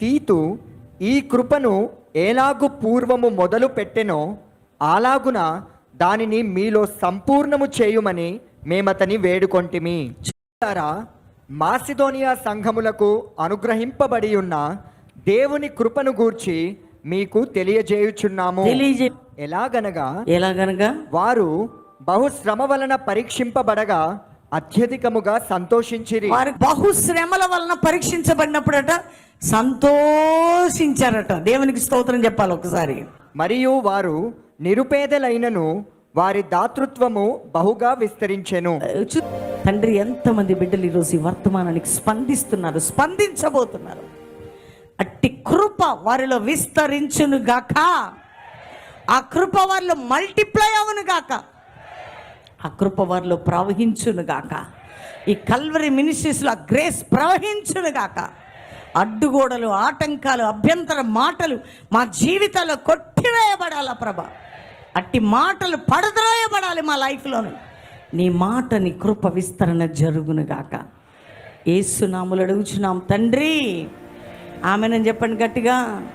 తీతు ఈ కృపను ఎలాగు పూర్వము మొదలు పెట్టెనో అలాగున దానిని మీలో సంపూర్ణము చేయుమని మేమతని వేడుకొంటిమి. చూసారా? మాసిదోనియా సంఘములకు అనుగ్రహింపబడి ఉన్న దేవుని కృపను గూర్చి మీకు తెలియజేయుచున్నాము. తెలియజే ఎలాగనగా? ఎలాగనగా? వారు బహుశ్రమ వలన పరీక్షింపబడగా అత్యధికముగా సంతోషించిరి. వారు బహుశ్రమల వలన పరీక్షించబడినప్పుడట సంతోషించారట. దేవునికి స్తోత్రం చెప్పాలి ఒకసారి. మరియు వారు నిరుపేదలైనను వారి దాతృత్వము బహుగా విస్తరించెను. తండ్రి ఎంతమంది బిడ్డలు ఈరోజు ఈ వర్తమానానికి స్పందిస్తున్నారు స్పందించబోతున్నారు. అట్టి కృప వారిలో విస్తరించును గాక ఆ కృప వారిలో మల్టిప్లై అవును గాక ఆ కృప వారిలో ప్రవహించును గాక. ఈ కల్వరి మినిస్ట్రీస్లో ఆ గ్రేస్ ప్రవహించునుగాక అడ్డుగోడలు ఆటంకాలు అభ్యంతర మాటలు మా జీవితాల్లో కొట్టివేయబడాలా ప్రభ. అట్టి మాటలు పడద్రోయబడాలి మా లైఫ్లోను. నీ మాట నీ కృప విస్తరణ జరుగును గాక. ఏసునాములు అడుగుచున్నాం తండ్రి. ఆమెనని చెప్పండి గట్టిగా.